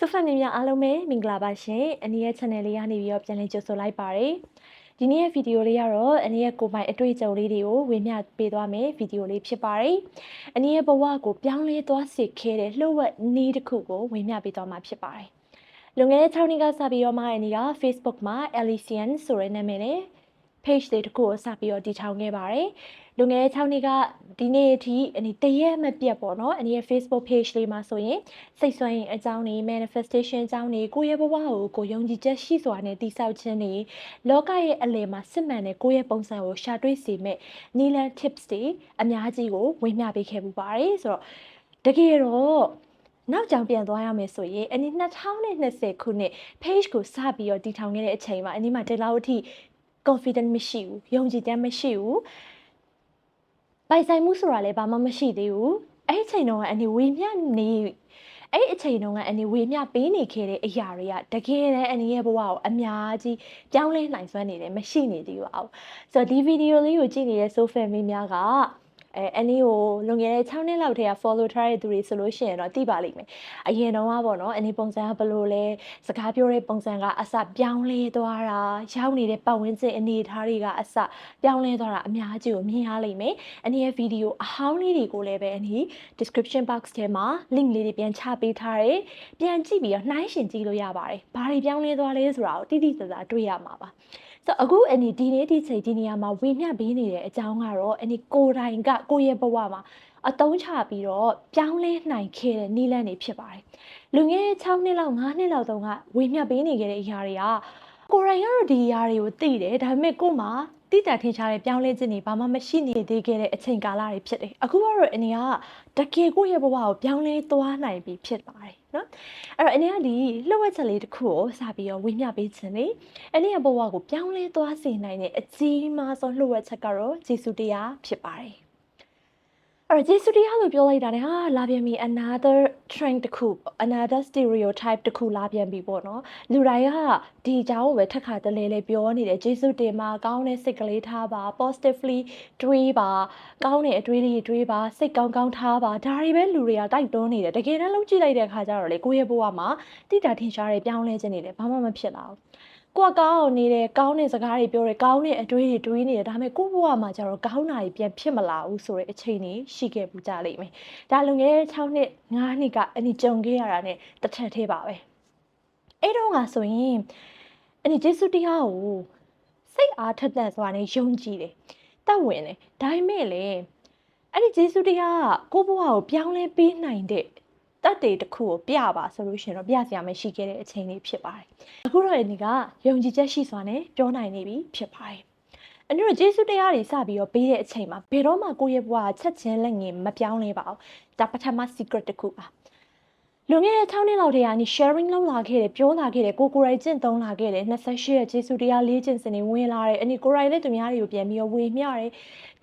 ဆဖတ်မြများအားလုံးပဲမင်္ဂလာပါရှင်အနည်းရဲ့ channel လေးကနေပြီးတော့ပြန်လည်ကြိုဆိုလိုက်ပါတယ်ဒီနေ့ရဲ့ဗီဒီယိုလေးကတော့အနည်းရဲ့ကိုယ်ပိုင်အတွေ့အကြုံလေးတွေကိုဝေမျှပေးသွားမယ်ဗီဒီယိုလေးဖြစ်ပါတယ်အနည်းရဲ့ဘဝကိုပြောင်းလဲသွားစေခဲ့တဲ့လှုပ်ဝက်နည်းတစ်ခုကိုဝေမျှပေးသွားမှာဖြစ်ပါတယ်လွန်ခဲ့တဲ့6နှစ်ကစပြီးတော့မှအနည်းက Facebook မှာ Elysian ဆိုတဲ့နာမည်နဲ့ page လေးတစ်ခုကိုစပြီးတော့တည်ထောင်ခဲ့ပါတယ်။ လွန်ခဲ့တဲ့6နှစ်ကဒီနေ့အထိအနည်းတရက်မပြတ်ပေါ့နော်။အနည်းရဲ့ Facebook page လေးမှာဆိုရင်စိတ်ဆွမ်းရင်အကြောင်းတွေ manifestation အကြောင်းတွေကိုယ့်ရဲ့ဘဝကိုကိုယ်ယုံကြည်ချက်ရှိစွာနဲ့တည်ဆောက်ခြင်းတွေလောကရဲ့အလယ်မှာစစ်မှန်တဲ့ကိုယ့်ရဲ့ပုံစံကိုရှာတွေ့စေမဲ့နီလန် tips တွေအများကြီးကိုဝေမျှပေးခဲ့ပူပါတယ်။ဆိုတော့တကယ်တော့နောက်ကြောင်ပြန်သွားရမယ်ဆိုရင်အနည်း2020ခုနှစ် page ကိုစပြီးတော့တည်ထောင်ခဲ့တဲ့အချိန်မှာအနည်းမှာဒီလောက်အထိ confident မရှိဘူးယုံကြည်တဲ့မရှိဘူး ပိုင်ဆိုင်မှုဆိုတာလည်းဘာမှမရှိသေးဘူးအဲ့ဒီအချိန်တုန်းကအနီဝေမျှနေအဲ့ဒီအချိန်တုန်းကအနီဝေမျှပေးနေခဲ့တဲ့အရာတွေကတကယ်တမ်းအနီရဲ့ဘဝကိုအများကြီးပြောင်းလဲနိုင်စွမ်းနေတယ်မရှိနေသေးပါဘူးဆိုတော့ဒီဗီဒီယိုလေးကိုကြည့်နေတဲ့ Soul Family များက အဲအနည်းကိုလွန်ခဲ့တဲ့6နှစ်လောက်တည်းက follow ထားတဲ့သူတွေဆိုလို့ရှိရင်တော့သိပါလိမ့်မယ်အရင်တော့ကပေါ့နော်အနည်းပုံစံကဘယ်လိုလဲစကားပြောတဲ့ပုံစံကအစပြောင်းလဲသွားတာရောက်နေတဲ့ပတ်ဝန်းကျင်အနေအထားတွေကအစပြောင်းလဲသွားတာအများကြီးကိုမြင်ရလိမ့်မယ်အနည်းရဲ့ဗီဒီယိုအဟောင်းလေးတွေကိုလည်းပဲအနည်း description box ထဲမှာ link လေးတွေပြန်ချပေးထားတယ်ပြန်ကြည့်ပြီးတော့နှိုင်းရှင်ကြည့်လို့ရပါတယ်ဘာတွေပြောင်းလဲသွားလဲဆိုတာကိုတိတိကျကျတွေ့ရမှာပါ ဆိုအခုအနီဒီနေ့ဒီချိန်ဒီနေရာမှာဝေမျှပေးနေတဲ့အကြောင်းကတော့အနီကိုတိုင်ကကိုယ့်ရဲ့ဘဝမှာအတုံးချပြီးတော့ပြောင်းလဲနိုင်ခဲ့တဲ့နီလန်းတွေဖြစ်ပါတယ်။လူငယ်6နှစ်လောက်9နှစ်လောက်တုန်းကဝေမျှပေးနေခဲ့တဲ့အရာတွေကကိုရိုင်းကတော့ဒီအရာတွေကိုသိတယ်ဒါပေမဲ့ကို့မှာ တိတတ်ထင်ရှားတဲ့ပြောင်းလဲခြင်းတွေဘာမှမရှိနေသေးခဲ့တဲ့အချိန်ကာလတွေဖြစ်တယ်အခုကတော့အနေကတကယ်ကိုယ့်ရဲ့ဘဝကိုပြောင်းလဲသွားနိုင်ပြီဖြစ်ပါတယ်နော်အဲ့တော့အနေကဒီလှုပ်ဝက်ချက်လေးတစ်ခုကိုစပြီးတော့ဝေမျှပေးခြင်းလေအနေကဘဝကိုပြောင်းလဲသွားစေနိုင်တဲ့အကြီးမားဆုံးလှုပ်ဝက်ချက်ကတော့ဂျေစုတရားဖြစ်ပါတယ် အဲ့တော့ဂျေစုတရားလို့ပြောလိုက်တာねဟာလာပြန်ပြီ another trend တစ်ခုပေါ့ another stereotype တစ်ခုလာပြန်ပြီပေါ့နော်လူတိုင်းကဒီအကြောင်းကိုပဲထက်ခါတလဲလဲပြောနေတယ်ဂျေစုတင်မှာကောင်းတဲ့စိတ်ကလေးထားပါ positively တွေးပါကောင်းတဲ့အတွေးလေးတွေးပါစိတ်ကောင်းကောင်းထားပါဒါတွေပဲလူတွေကတိုက်တွန်းနေတယ်တကယ်တမ်းလုံးကြည့်လိုက်တဲ့အခါကျတော့လေကိုယ့်ရဲ့ဘဝမှာတိတာထင်ရှားတဲ့ပြောင်းလဲခြင်းတွေလည်းဘာမှမဖြစ်လာဘူး ကိုကကောင်းအောင်နေတယ်ကောင်းတဲ့စကားတွေပြောတယ်ကောင်းတဲ့အတွေးတွေတွေးနေတယ်ဒါပေမဲ့ကိုယ့်ဘဝမှာကျတော့ကောင်းတာတွေပြန်ဖြစ်မလာဘူးဆိုတဲ့အချိန်တွေရှိခဲ့ပူကြလိမ့်မယ်ဒါလွန်ခဲ့တဲ့6နှစ်9နှစ်ကအနီကြုံခဲ့ရတာ ਨੇ တစ်ထက်သေးပါပဲအဲ့တော့ကဆိုရင်အနီဂျေစုတရားကိုစိတ်အားထက်သန်စွာနဲ့ယုံကြည်တယ်တတ်ဝင်တယ်ဒါပေမဲ့လေအဲ့ဒီဂျေစုတရားကကိုယ့်ဘဝကိုပြောင်းလဲပေးနိုင်တဲ့ တက်တေတစ်ခုကိုပြပါဆိုလို့ရှိရင်တော့ပြစရာမရှိခဲ့တဲ့အချိန်လေးဖြစ်ပါတယ်။အခုတော့ဒီကယုံကြည်ချက်ရှိစွာနဲ့ပြောနိုင်နေပြီဖြစ်ပါတယ်။အဲ့တော့ဂျေစုတရားတွေစပြီးတော့ပေးတဲ့အချိန်မှာဘယ်တော့မှကိုယ့်ရဲ့ဘဝချက်ချင်းလက်ငင်မပြောင်းလဲပါဘူး။ဒါပထမ secret တစ်ခုပါ။လွန်ခဲ့တဲ့6နှစ်လောက်တည်းကနေ sharing လုပ်လာခဲ့တယ်ပြောလာခဲ့တယ်ကိုကိုရိုင်ကျင့်သုံးလာခဲ့တယ်28ရက်ဂျေစုတရားလေးကျင့်စင်တွေဝင်လာတယ်အနီကိုရိုင်နဲ့သူများတွေကိုပြန်ပြီးတော့ဝေမျှတယ်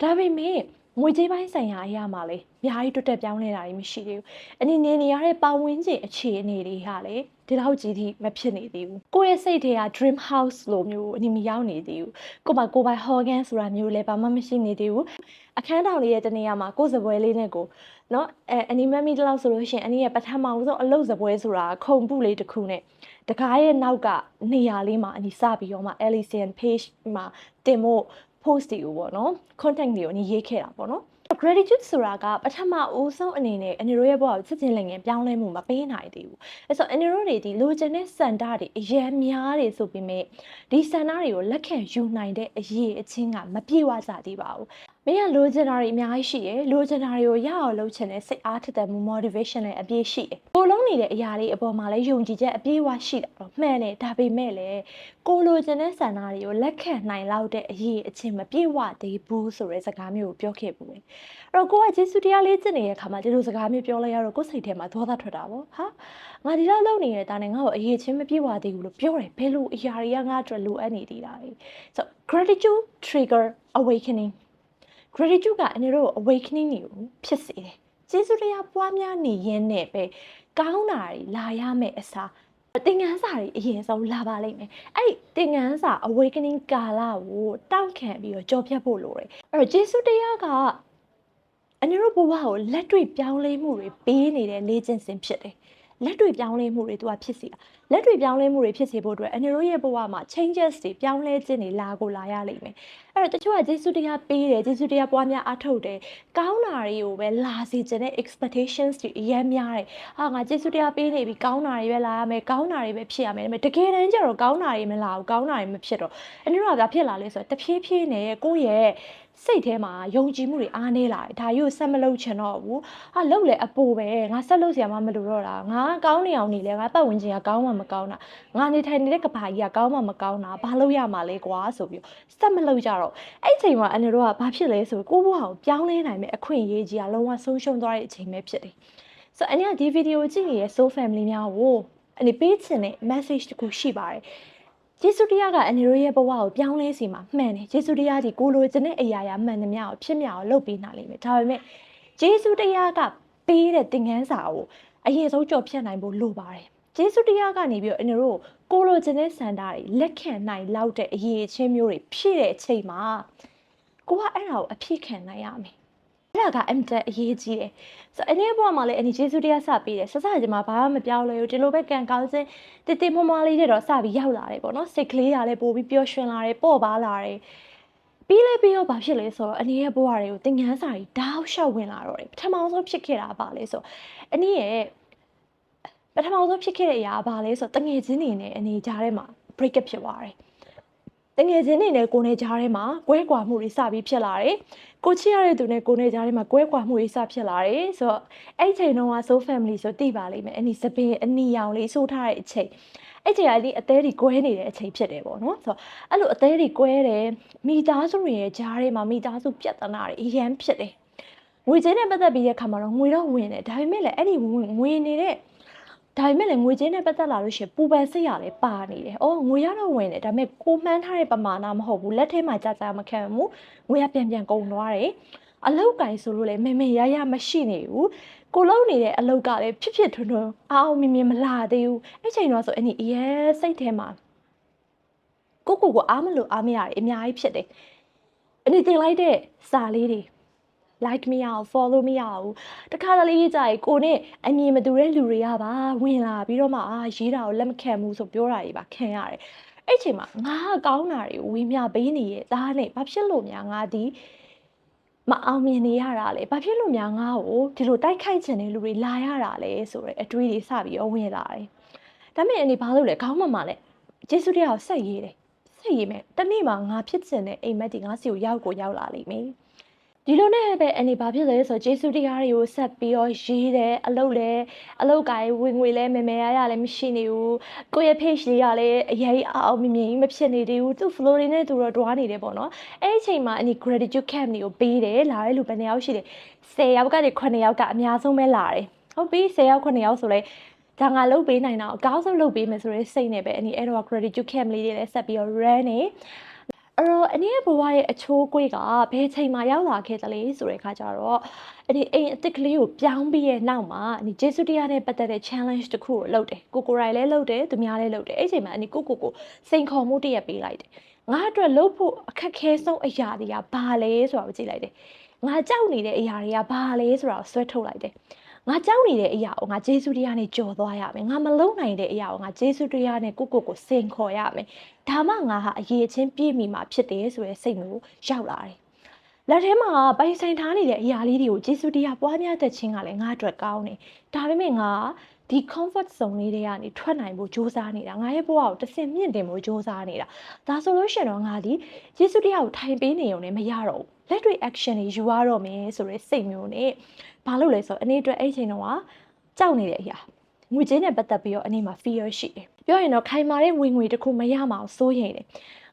ဒါပေမဲ့ငွေကြေးပိုင်းဆိုင်ရာအရာမှာလေအ များကြီးတွတ်တက်ပြောင်းနေတာတွေမရှိသေးဘူး။အနေနေနေရတဲ့ပတ်ဝန်းကျင်အခြေအနေတွေဟာလေဒီလောက်ကြီးထိမဖြစ်နေသေးဘူး။ကိုယ့်ရဲ့စိတ်ထဲက dream house လိုမျိုးအနေမရောက်နေသေးဘူး။ကိုယ်မှာကိုယ်ပိုင် organ ဆိုတာမျိုးလည်းဘာမှမရှိနေသေးဘူး။အခန်းတောင်လေးရဲ့တနေရာမှာကိုယ်စပွဲလေးနဲ့ကိုနော်အဲအနီမမီတလောက်ဆိုလို့ရှိရင်အနီရဲ့ပထမဆုံးအလုပ်စပွဲဆိုတာခုံပုလေးတစ်ခုနဲ့တကားရဲ့နောက်ကနေရာလေးမှာအနီစပြီးတော့မှ Elysian page မှာတင်ဖို့ post တွေကိုပေါ့နော် content တွေကိုအနီရေးခဲ့တာပေါ့နော် gratitude ဆိုတာကပထမဦးဆုံးအနေနဲ့အနီတို့ရဲ့ဘဝကိုချစ်ချင်းလည်းငယ်ပြောင်းလဲမှုမပေးနိုင်သေးဘူး။အဲဆိုအနီတို့တွေဒီလိုချင်တဲ့စန္ဒတွေအရင်များတွေဆိုပေမဲ့ဒီစန္ဒတွေကိုလက်ခံယူနိုင်တဲ့အရေးအချင်းကမပြေဝကြသေးပါဘူး။ မင်းကလိုချင်တာတွေအများကြီးရှိတယ်လိုချင်တာတွေကိုရအောင်လုပ်ချင်တဲ့စိတ်အားထက်သန်မှု motivation နဲ့အပြည့်ရှိတယ်။ကိုလုံးနေတဲ့အရာတွေအပေါ်မှာလည်းယုံကြည်ချက်အပြည့်အဝရှိတာတော့မှန်တယ်ဒါပေမဲ့လည်းကိုလိုချင်တဲ့စန္ဒတွေကိုလက်ခံနိုင်လောက်တဲ့အရေးအချင်းမပြေဝသေးဘူးဆိုတဲ့စကားမျိုးကိုပြောခဲ့ပူတယ်။အဲ့တော့ကိုကဂျေစုတရားလေးကျင့်နေတဲ့အခါမှာဒီလိုစကားမျိုးပြောလိုက်ရတော့ကိုယ်စိတ်ထဲမှာဒေါသထွက်တာပေါ့ဟာငါဒီလောက်လုပ်နေတဲ့တာနဲ့ငါ့ကိုအရေးချင်းမပြေဝသေးဘူးလို့ပြောတယ်ဘယ်လိုအရာတွေကငါ့အတွက်လိုအပ်နေသေးတာလဲဆို gratitude trigger awakening gratitude ကအနေတို့ awakening တွေကိုဖြစ်စေတယ်ကျေးဇူးတရားပွားများနေရင်းနဲ့ပဲကောင်းတာတွေလာရမယ့်အစားသင်ငန်းစာတွေအရင်ဆုံးလာပါလိမ့်မယ်အဲ့ဒီသင်ငန်းစာ awakening ကာလကိုတောင့်ခံပြီးတော့ကြော်ဖြတ်ဖို့လိုတယ်အဲ့တော့ကျေးဇူးတရားကအန်တို့ဘဝကိုလက်တွေ့ပြောင်းလဲမှုတွေပေးနေတဲ့လေ့ကျင့်စဉ်ဖြစ်တယ် လက်တွေပြောင်းလဲမှုတွေသူကဖြစ်စီတာလက်တွေပြောင်းလဲမှုတွေဖြစ်စေဖို့အတွက်အနေတို့ရဲ့ဘဝမှာ changes တွေပြောင်းလဲခြင်းတွေလာကိုလာရလိမ့်မယ်အဲ့တော့တချို့ကဂျေစုတရားပေးတယ်ဂျေစုတရားပွားများအားထုတ်တယ်ကောင်းတာတွေကိုပဲလာစေခြင်းတဲ့ expectations တွေအများများတယ်ဟာငါဂျေစုတရားပေးနေပြီကောင်းတာတွေပဲလာရမယ်ကောင်းတာတွေပဲဖြစ်ရမယ်ဒါပေမဲ့တကယ်တမ်းကျတော့ကောင်းတာတွေမလာဘူးကောင်းတာတွေမဖြစ်တော့အနေတို့ကဘာဖြစ်လာလဲဆိုတော့တဖြည်းဖြည်းနဲ့ကိုယ့်ရဲ့ စိတ်ထဲမှာယုံကြည်မှုတွေအားနည်းလာတယ်ဒါကြီးကိုဆက်မလုပ်ချင်တော့ဘူးဟာလုပ်လေအပူပဲငါဆက်လုပ်စရာမှမလိုတော့တာငါကောင်းနေအောင်နေလေငါပတ်ဝန်းကျင်ကကောင်းမှမကောင်းတာငါနေထိုင်နေတဲ့ကဘာကြီးကကောင်းမှမကောင်းတာဘာလို့ရမှာလဲကွာဆိုပြီးဆက်မလုပ်ကြတော့အဲ့ချိန်မှာအနေတို့ကဘာဖြစ်လဲဆိုကိုယ့်ဘဝကိုပြောင်းလဲနိုင်မယ့်အခွင့်အရေးကြီးကလုံးဝဆုံးရှုံးသွားတဲ့အချိန်ပဲဖြစ်တယ်ဆိုတော့အနေကဒီဗီဒီယိုကြည့်နေတဲ့ soul family များကိုအနေပေးချင်တဲ့ message တခုရှိပါတယ် ယေရှုတရားကအနေတို့ရဲ့ဘဝကိုပြောင်းလဲစီမှာမှန်တယ်ယေရှုတရားဒီကိုလိုချင်တဲ့အရာရာမှန်သမျှကိုဖြစ်မြောက်အောင်လုပ်ပေးနိုင်လိမ့်မယ်ဒါပေမဲ့ယေရှုတရားကပေးတဲ့သင်ခန်းစာကိုအရင်ဆုံးကြော်ဖြတ်နိုင်ဖို့လိုပါတယ်ယေရှုတရားကနေပြီးတော့အနေတို့ကိုလိုချင်တဲ့စံတာတွေလက်ခံနိုင်လောက်တဲ့အရေးအချင်းမျိုးတွေဖြည့်တဲ့အချိန်မှာကိုကအဲ့ဒါကိုအဖြစ်ခံနိုင်ရမယ် အဲ့ဒါကအင်တာအရေးကြီးတယ်ဆိုတော့အနေဘဝမှာလည်းအနေဂျေစုတရားစပေးတယ်ဆက်စကြမှာဘာမှမပြောင်းလဲဘူးဒီလိုပဲကံကောင်းစင်တည်တည်မွမွားလေးတွေတော့စပြီးရောက်လာတယ်ပေါ့နော်စိတ်ကလေးရလည်းပို့ပြီးပျော်ရွှင်လာတယ်ပေါ့ပါလာတယ်ပြီးလဲပြီးတော့ဘာဖြစ်လဲဆိုတော့အနေရဲ့ဘဝတွေကိုသင်ငန်းစာကြီးတောက်လျှောက်ဝင်လာတော့တယ်ပထမဆုံးဖြစ်ခဲ့တာပါလဲဆိုအနေရဲ့ပထမဆုံးဖြစ်ခဲ့တဲ့အရာဘာလဲဆိုတော့တငယ်ချင်းတွေနဲ့အနေကြားထဲမှာ break up ဖြစ်သွားတယ် တငယ်ချင်းတွေနဲ့ကိုယ်နဲ့ကြားထဲမှာကွဲကွာမှုတွေစပြီးဖြစ်လာတယ်။ကိုချစ်ရတဲ့သူနဲ့ကိုယ်နဲ့ကြားထဲမှာကွဲကွာမှုတွေစဖြစ်လာတယ်။ဆိုတော့အဲ့ချိန်တုန်းက so family ဆိုသိပါလိမ့်မယ်။အနီစပင်းအနီရောင်လေးဆိုးထားတဲ့အချိန်အဲ့ချိန်ကဒီအသေးတွေကွဲနေတဲ့အချိန်ဖြစ်တယ်ပေါ့နော်။ဆိုတော့အဲ့လိုအသေးတွေကွဲတယ်မိသားစုတွေရဲ့ကြားထဲမှာမိသားစုပြဿနာတွေအရန်ဖြစ်တယ်။ငွေချင်းနဲ့ပတ်သက်ပြီးတဲ့ခါမှာတော့ငွေတော့ဝင်တယ်ဒါပေမဲ့လည်းအဲ့ဒီငွေနေတဲ့ ဒါပေမဲ့လည်းငွေကြေးနဲ့ပတ်သက်လာလို့ရှိရင်ပူပန်စိတ်ရလည်းပါနေတယ်။အော်ငွေရတော့ဝင်တယ်ဒါပေမဲ့ကိုမှန်းထားတဲ့ပမာဏမဟုတ်ဘူးလက်ထဲမှာကြာကြာမခံဘူး။ငွေရပြန်ပြန်ကုန်သွားတယ်။အလောက်ကင်ဆိုလို့လည်းမင်မင်ရရမရှိနေဘူး။ကိုလုံးနေတဲ့အလောက်ကလည်းဖြစ်ဖြစ်ထွန်းထွန်းအားအောင်မြင်မြင်မလာသေးဘူး။အဲ့ချိန်တော့ဆိုအဲ့ဒီအရေးစိတ်ထဲမှာကိုကိုကိုအားမလို့အားမရတယ်အများကြီးဖြစ်တယ်။အနေတင်လိုက်တဲ့စာလေးတွေ like မရအောင် follow မရအောင်တခါတလေကြာရင်ကိုနဲ့အမြင်မတူတဲ့လူတွေကပါဝင်လာပြီးတော့မှအာရေးတာကိုလက်မခံဘူးဆိုပြောတာတွေပါခံရတယ်အဲ့ချိန်မှာငါကောင်းတာတွေကိုဝေမျှပေးနေရဲ့ဒါနဲ့ဘာဖြစ်လို့များငါဒီမအောင်မြင်နေရတာလဲဘာဖြစ်လို့များငါ့ကိုဒီလိုတိုက်ခိုက်ချင်တဲ့လူတွေလာရတာလဲဆိုတော့အတွေးတွေစပြီးတော့ဝင်လာတယ်ဒါပေမဲ့အနေဘာလို့လဲခေါင်းမမှာလဲဂျေဆုတရားကိုဆက်ရေးတယ်ဆက်ရေးမယ်တနေ့မှာငါဖြစ်ချင်တဲ့အိမ်မက်တွေငါစီကိုရောက်ကိုရောက်လာလိမ့်မယ် ဒီလိုနဲ့ပဲအနေဘာဖြစ်လဲဆိုတော့ဂျေစုတရားတွေကိုဆက်ပြီးတော့ရေးတယ်အလုပ်လည်းအလုပ်ကိုင်းဝင်ငွေလည်းမမဲရရလည်းမရှိနေဘူးကိုယ့်ရဲ့ page တွေကလည်းအရေးအောင်မြင်မြင်မဖြစ်နေသေးဘူးသူ flow တွေနဲ့သူတော့တွားနေတယ်ပေါ့နော်အဲ့ဒီအချိန်မှာအနေ gratitude camp တွေကိုပေးတယ်လာတဲ့လူဘယ်နှယောက်ရှိတယ်10ယောက်ကနေ9ယောက်ကအများဆုံးပဲလာတယ်ဟုတ်ပြီ10ယောက်9ယောက်ဆိုလဲဒါငါလုပ်ပေးနိုင်တာအကောင်းဆုံးလုပ်ပေးမယ်ဆိုတဲ့စိတ်နဲ့ပဲအနေအဲ့တော့ gratitude camp လေးတွေလည်းဆက်ပြီးတော့ run နေ အဲ့တော့အနည်းဘဝရဲ့အချိုးကွေးကဘယ်ချိန်မှရောက်လာခဲ့သလဲဆိုတဲ့အခါကျတော့အဲ့ဒီအိမ်အစ်စ်ကလေးကိုပြောင်းပြီးရဲ့နောက်မှာအနီဂျေစုတရားနဲ့ပတ်သက်တဲ့ challenge တစ်ခုကိုလုပ်တယ်ကိုကိုရိုင်လည်းလုပ်တယ်သူများလည်းလုပ်တယ်အဲ့ချိန်မှာအနီကိုကိုကိုစိန်ခေါ်မှုတရက်ပေးလိုက်တယ်ငါအတွက်လုပ်ဖို့အခက်ခဲဆုံးအရာတွေကဘာလဲဆိုတာကိုကြည့်လိုက်တယ်ငါကြောက်နေတဲ့အရာတွေကဘာလဲဆိုတာကိုဆွဲထုတ်လိုက်တယ်ငါကြောက်နေတဲ့အရာကိုငါဂျေစုတရားနဲ့ကြော်သွားရမယ်ငါမလုံနိုင်တဲ့အရာကိုငါဂျေစုတရားနဲ့ကိုကိုကိုစင်ခေါ်ရမယ် ဒါမှငါဟာအရေးချင်းပြည့်မိမှာဖြစ်တယ်ဆိုတဲ့စိတ်မျိုးရောက်လာတယ်လက်ထဲမှာပိုင်ဆိုင်ထားနေတဲ့အရာလေးတွေကိုဂျေစုတရားပွားများတတ်ခြင်းကလည်းငါအတွက်ကောင်းတယ်ဒါပေမဲ့ငါဒီ comfort zone လေးတွေကနေထွက်နိုင်ဖို့ကြိုးစားနေတာငါရဲ့ဘဝကိုတစ်ဆင့်မြင့်တင်ဖို့ကြိုးစားနေတာဒါဆိုလို့ရှင်တော့ငါဒီယေရှုတရားကိုထိုင်ပေးနေုံနဲ့မရတော့ဘူးလက်တွေ့ action တွေယူရတော့မယ်ဆိုတဲ့စိတ်မျိုးနဲ့ဘာလို့လဲဆိုတော့အနေအတွက်အဲ့ချိန်တော့ကြောက်နေတဲ့အရာငွေကြေးနဲ့ပတ်သက်ပြီးတော့အနေမှာ fear ရှိတယ် ပြောရင်တော့ခိုင်မာတဲ့ဝင်ငွေတစ်ခုမရမအောင်စိုးရိမ်တယ်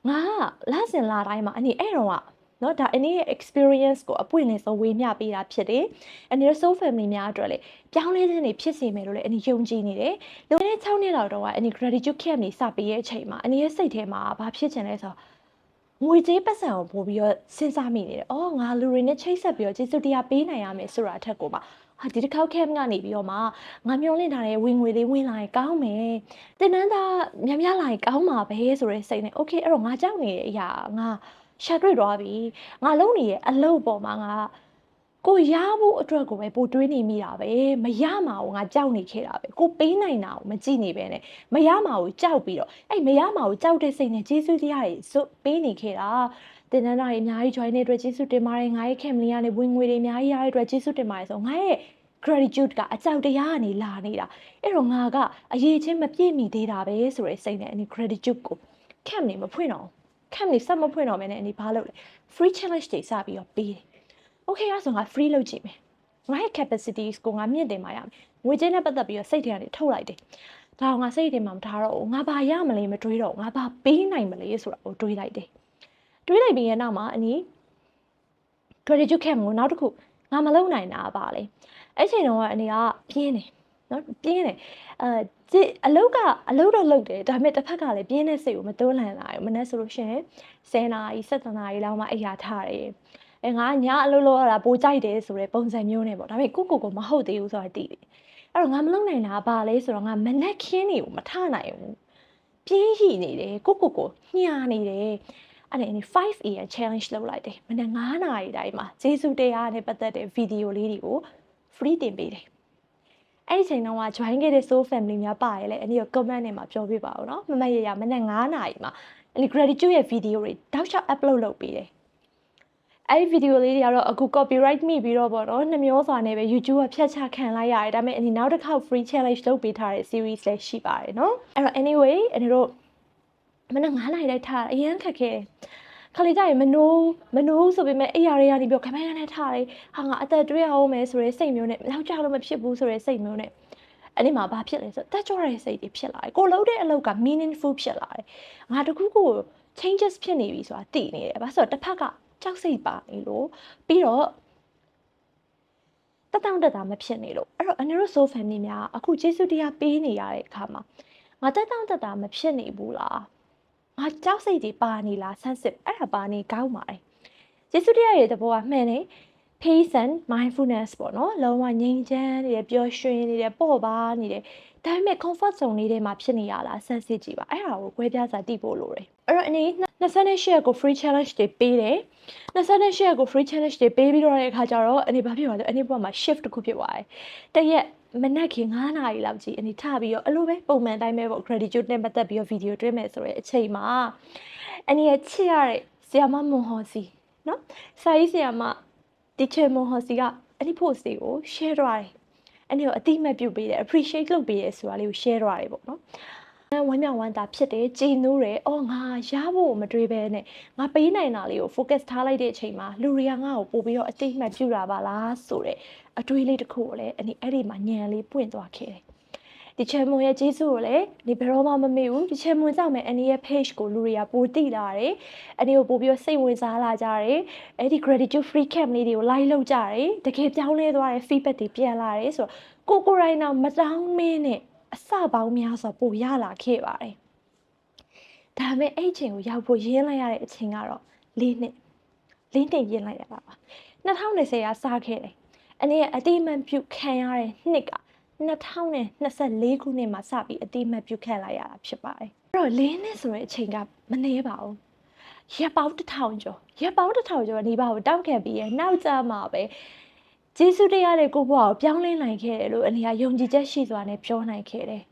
ငါကလဆင်လာတိုင်းမှာအနေအဲ့တော့ကနော်ဒါအနည်းရဲ့ experience ကိုအပွင့်လင်းဆုံးဝေမျှပေးတာဖြစ်တယ်။အနေနဲ့ soul family များအတွက်လေပြောင်းလဲခြင်းတွေဖြစ်စေမယ်လို့လည်းအနေယုံကြည်နေတယ်။လွန်ခဲ့တဲ့6နှစ်လောက်တော့အနေ gratitude camp နေစပေးရဲ့အချိန်မှာအနေရဲ့စိတ်ထဲမှာဘာဖြစ်ချင်လဲဆိုတော့ငွေကြေးပတ်စံကိုပို့ပြီးတော့စဉ်းစားမိနေတယ်။အော်ငါလူတွေနဲ့ချိတ်ဆက်ပြီးတော့ကျေးဇူးတရားပေးနိုင်ရမယ်ဆိုတာအထက်ကိုပါ ဟာဒီတစ်ခေါက် camp ကနေပြီးတော့မှငါမျောလင့်ထားတဲ့ဝင်ငွေလေးဝင်လာရင်ကောင်းမယ်။တင်နန်းသားများများလာရင်ကောင်းမှာပဲဆိုတဲ့စိတ်နဲ့ okay အဲ့တော့ငါကြောက်နေတဲ့အရာငါရှာတွေ့သွားပြီ။ငါလုံးနေရဲ့အလုပ်ပေါ်မှာငါကိုရဖို့အတွက်ကိုပဲပိုတွေးနေမိတာပဲမရမှာကိုငါကြောက်နေခဲ့တာပဲကိုပေးနိုင်တာကိုမကြည့်နေပဲနဲ့မရမှာကိုကြောက်ပြီးတော့အဲ့မရမှာကိုကြောက်တဲ့စိတ်နဲ့ကျေးဇူးတရားတွေစွတ်ပေးနေခဲ့တာ တင်နန်းသားတွေအများကြီး join တဲ့အတွက်ကျေးဇူးတင်ပါတယ်ငါရဲ့ family ကနေဝင်ငွေတွေအများကြီးရတဲ့အတွက်ကျေးဇူးတင်ပါတယ်ဆိုငါရဲ့ gratitude ကအကြောက်တရားကနေလာနေတာအဲ့တော့ငါကအရေးချင်းမပြည့်မီသေးတာပဲဆိုတဲ့စိတ်နဲ့အဲ့ဒီ gratitude ကို camp နေမဖွင့်တော့ camp နေစက်မဖွင့်တော့မဲနဲ့အဲ့ဒီဘာလုပ်လဲ free challenge တွေစပြီးတော့ပေးတယ် okay အဲ့ဆိုငါ free လုပ်ကြည့်မယ်ငါရဲ့ capacities ကိုငါမြင့်တင်มาရမယ်ငွေကြေးနဲ့ပတ်သက်ပြီးတော့စိတ်ထဲကနေထုတ်လိုက်တယ်ဒါကငါစိတ်ထဲမှာမထားတော့ဘူးငါဘာရမလဲမတွေးတော့ဘူးငါဘာပေးနိုင်မလဲဆိုတာကိုတွေးလိုက်တယ် တွေးလိုက်ပြီးရဲ့နောက်မှာအနီး gratitude camp ကိုနောက်တစ်ခုငါမလုပ်နိုင်တာပါလေအဲ့ချိန်တော့အနေကပြင်းတယ်နော်ပြင်းတယ်အဲအလုတ်ကအလုတ်တော့လုတ်တယ်ဒါပေမဲ့တစ်ဖက်ကလည်းပြင်းတဲ့စိတ်ကိုမတွန်းလှန်လာဘူးမနေ့ဆိုလို့ရှိရင်10နာရီ17နာရီလောက်မှအိပ်ရာထားတယ်အဲငါညအလုပ်လုပ်ရတာပိုကြိုက်တယ်ဆိုတဲ့ပုံစံမျိုးနဲ့ပေါ့ဒါပေမဲ့ကိုကိုကိုမဟုတ်သေးဘူးဆိုတာသိတယ်အဲ့တော့ငါမလုပ်နိုင်တာဘာလဲဆိုတော့ငါမနက်ခင်းနေကိုမထနိုင်ဘူးပြင်းရှိနေတယ်ကိုကိုကိုညှာနေတယ် အဲ့ဒါ 5am challenge လုပ်လိုက်တယ်မနက်9နာရီတိုင်းမှာဂျေစုတရားနဲ့ပတ်သက်တဲ့ဗီဒီယိုလေးတွေကို free တင်ပေးတယ်အဲ့ဒီချိန်တုန်းက join ခဲ့တဲ့ soul family များပါရလေအဲ့ဒီကို comment နဲ့မှာပြောပြပါဦးเนาะမမရရမနက်9နာရီမှာအဲ့ဒီ gratitude ရဲ့ video တွေတောက်လျှောက် upload လုပ်ပေးတယ်အဲ့ဒီ video လေးတွေကတော့အခု copyright မိပြီးတော့ပေါ့နော်နှမျောစွာနဲ့ပဲ YouTube ကဖြတ်ချခံလိုက်ရတယ်ဒါပေမဲ့အဒီနောက်တစ်ခေါက် free challenge လုပ်ပေးထားတဲ့ series လည်းရှိပါတယ်နော်အဲ့တော့ anyway အနေတို့ မနက်9နာရီလိုက်ထားအရင်ခက်ခဲခလေးကြရင်မနိုးမနိုးဆိုပေမဲ့အိယာတွေကနေပြီးခမန်းကနေထားတယ်ဟာငါအသက်တွေးအောင်မယ်ဆိုရဲစိတ်မျိုးနဲ့လောက်ကြလို့မဖြစ်ဘူးဆိုရဲစိတ်မျိုးနဲ့အဲ့ဒီမှာဘာဖြစ်လဲဆိုတက်ကြွတဲ့စိတ်တွေဖြစ်လာတယ်ကိုလုံးတဲ့အလုပ်က meaningful ဖြစ်လာတယ်ငါတခုခု changes ဖြစ်နေပြီဆိုတာသိနေတယ်ဘာလို့ဆိုတော့တစ်ဖက်ကကြောက်စိတ်ပါနေလို့ပြီးတော့တတောင့်တတာမဖြစ်နေလို့အဲ့တော့အနေတို့ soul family များအခုကျေးဇူးတရားပေးနေရတဲ့အခါမှာငါတတောင့်တတာမဖြစ်နေဘူးလား ငါကြောက်စိတ်တွေပါနေလားဆန်းစစ်အဲ့ဒါပါနေကောင်းပါတယ်ကျေးဇူးတရားရဲ့တဘောကမှန်တယ် peace and mindfulness ပေါ့နော်လုံးဝငြိမ်ချမ်းနေတယ်ပျော်ရွှင်နေတယ်ပေါ့ပါနေတယ်ဒါပေမဲ့ comfort zone လေးထဲမှာဖြစ်နေရလားဆန်းစစ်ကြည့်ပါအဲ့ဒါကိုခွဲပြားစာတိဖို့လိုတယ်အဲ့တော့အနေ28ကို free challenge တွေပေးတယ်28ကို free challenge တွေပေးပြီးတော့တဲ့အခါကျတော့အနေဘာဖြစ်သွားလဲအနေဘက်မှာ shift တစ်ခုဖြစ်သွားတယ်တရက် မနက်ခင်း9နာရီလောက်ကြီးအနေထပြီးတော့အလိုပဲပုံမှန်တိုင်းပဲပေါ့ gratitude နဲ့ပတ်သက်ပြီးတော့ video တွဲမယ်ဆိုတဲ့အချိန်မှာအနေရဲ့ချစ်ရတဲ့ဆီယာမမွန်ဟောစီနော်စာရေးဆီယာမတီချေမွန်ဟောစီကအဲ့ဒီ post တွေကို share ထားတယ်အဲ့ဒီကိုအတိမတ်ပြုတ်ပေးတယ် appreciate လုပ်ပေးတယ်ဆိုတာလေးကို share ထားတယ်ပေါ့နော် ဝမ်းမြောက်ဝမ်းသာဖြစ်တယ်ကြည်နိုးတယ်အော်ငါရဖို့မတွေးပဲနဲ့ငါပေးနိုင်တာလေးကို focus ထားလိုက်တဲ့အချိန်မှာလူတွေကငါ့ကိုပို့ပြီးတော့အတိတ်မှတ်ပြုတာပါလားဆိုတဲ့အတွေးလေးတစ်ခုကိုလည်းအဲ့ဒီအဲ့ဒီမှာညံလေးပွင့်သွားခဲ့တယ်ဒီချေမွန်ရဲ့ကျေးဇူးကိုလည်းဒီဘယ်တော့မှမမေ့ဘူးဒီချေမွန်ကြောင့်ပဲအန်ဒီရဲ့ page ကိုလူတွေကပိုတိလာတယ်အန်ဒီကိုပို့ပြီးစိတ်ဝင်စားလာကြတယ်အဲ့ဒီ gratitude free camp လေးတွေကို like လုပ်ကြတယ်တကယ်ပြောင်းလဲသွားတဲ့ feedback တွေပြန်လာတယ်ဆိုတော့ကိုကိုရိုင်းတော့မတောင်းမင်းနဲ့ အစပေါင်းများစွာပို့ရလာခဲ့ပါတယ်ဒါပေမဲ့အဲ့အချိန်ကိုရောက်ဖို့ရင်းလိုက်ရတဲ့အချိန်ကတော့၄နှစ်၄နှစ်ရင်းလိုက်ရတာပါ2020ကစခဲ့တယ်အနေနဲ့အတိအမှန်ပြုခံရတဲ့နှစ်က2024ခုနှစ်မှာစပြီးအတိအမှတ်ပြုခဲ့လိုက်ရတာဖြစ်ပါတယ်အဲ့တော့၄နှစ်ဆိုတဲ့အချိန်ကမနည်းပါဘူးရက်ပေါင်းတစ်ထောင်ကျော်ရက်ပေါင်းတစ်ထောင်ကျော်နေပါဘူးတောက်ခဲ့ပြီးရနောက်ကြမှာပဲ ဂျေစုတရားတဲ့ကိုဘွားကိုပြောင်းလဲနိုင်ခဲ့တယ်လို့အနေကယုံကြည်ချက်ရှိစွာနဲ့ပြောနိုင်ခဲ့တယ်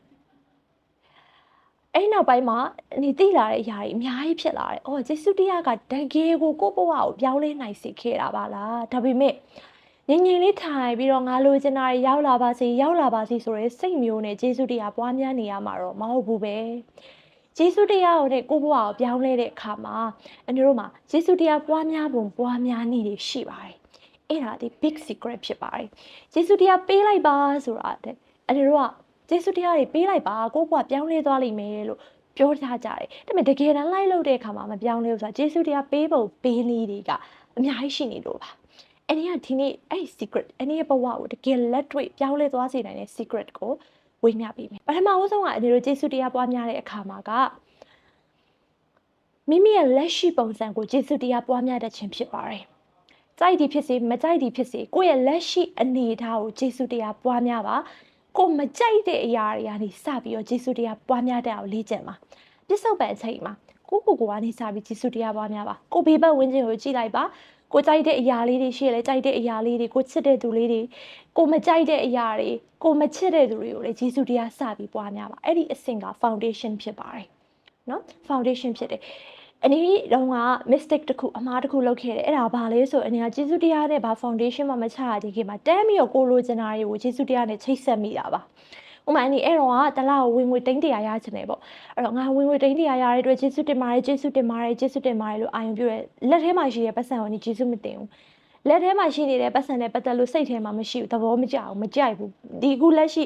အဲ့နောက်ပိုင်းမှာနေတိလာတဲ့အရာတွေအများကြီးဖြစ်လာတယ်။အော်ဂျေစုတရားကတကယ်ကိုကိုဘွားကိုပြောင်းလဲနိုင်စေခဲ့တာပါလား။ဒါပေမဲ့ငငယ်လေးထိုင်ပြီးတော့ငါလိုချင်တာတွေရောက်လာပါစေရောက်လာပါစေဆိုရဲစိတ်မျိုးနဲ့ဂျေစုတရားပွားများနေရမှာတော့မဟုတ်ဘူးပဲဂျေစုတရားကိုနဲ့ကိုဘွားကိုပြောင်းလဲတဲ့အခါမှာအန်တို့မှာဂျေစုတရားပွားများပုံပွားများနေတွေရှိပါတယ် အဲ့ဒါဒီ big secret ဖြစ်ပါတယ်ဂျေစုတရားပေးလိုက်ပါဆိုတာတဲ့အန်တို့ကဂျေစုတရားတွေပေးလိုက်ပါကိုဘွားပြောင်းလဲသွားလိမ့်မယ်လို့ပြောထားကြတယ်ဒါပေမဲ့တကယ်တမ်းလိုက်လို့တဲ့အခါမှာမပြောင်းလဲဘူးဆိုတာဂျေစုတရားပေးဖို့ပေးလေးတွေကအများကြီးရှိနေလို့ပါအဲ့ဒီကဒီနေ့အဲ့ secret အဲ့ဒီရဲ့ဘဝကိုတကယ်လက်တွေ့ပြောင်းလဲသွားစေနိုင်တဲ့ secret ကိုဝေမျှပေးမယ်ပထမအဆုံးကအနေတို့ကျေးဇူးတရားပွားများတဲ့အခါမှာကမိမိရဲ့လက်ရှိပုံစံကိုကျေးဇူးတရားပွားများတတ်ခြင်းဖြစ်ပါတယ် ကြိုက်သည်ဖြစ်စေမကြိုက်သည်ဖြစ်စေကိုယ့်ရဲ့လက်ရှိအနေအထားကိုကျေးဇူးတရားပွားများပါကိုမကြိုက်တဲ့အရာတွေကနေစပြီးတော့ကျေးဇူးတရားပွားများတဲ့အောင်လေ့ကျင့်ပါပြစ္ဆုတ်ပံအချိန်မှာကိုကိုကိုကနေစပြီးကျေးဇူးတရားပွားများပါကိုဘေးဘက်ဝန်းကျင်ကိုကြည့်လိုက်ပါကိုကြိုက်တဲ့အရာလေးတွေရှိရလဲကြိုက်တဲ့အရာလေးတွေကိုချစ်တဲ့သူလေးတွေကိုမကြိုက်တဲ့အရာတွေကိုမချစ်တဲ့သူတွေကိုလည်းဂျေစုတရားစပြီးပွားများပါအဲ့ဒီအဆင့်က foundation ဖြစ်ပါတယ်နော် foundation ဖြစ်တယ် အနည်းတော့က mistake တစ်ခုအမှားတစ်ခုလုပ်ခဲ့တယ်အဲ့ဒါဘာလဲဆိုအနေကကျေးဇူးတရားနဲ့ဘာ foundation မှမချရသေးခင်မှာတမ်းပြီးတော့ကိုလိုချင်တာတွေကိုကျေးဇူးတရားနဲ့ချိတ်ဆက်မိတာပါဥမာအနေအဲ့တော့ကတလားကိုဝင်ငွေတိန်းတရားရချင်တယ်ပေါ့အဲ့တော့ငါဝင်ငွေတိန်းတရားရတဲ့အတွက်ကျေးဇူးတင်ပါတယ်ကျေးဇူးတင်ပါတယ်ကျေးဇူးတင်ပါတယ်လို့အာရုံပြုရဲလက်ထဲမှာရှိတဲ့ပတ်စံကိုညီကျေးဇူးမတင်ဘူးလက်ထဲမှာရှိနေတဲ့ပတ်စံနဲ့ပတ်သက်လို့စိတ်ထဲမှာမရှိဘူးသဘောမကျဘူးမကြိုက်ဘူးဒီခုလက်ရှိ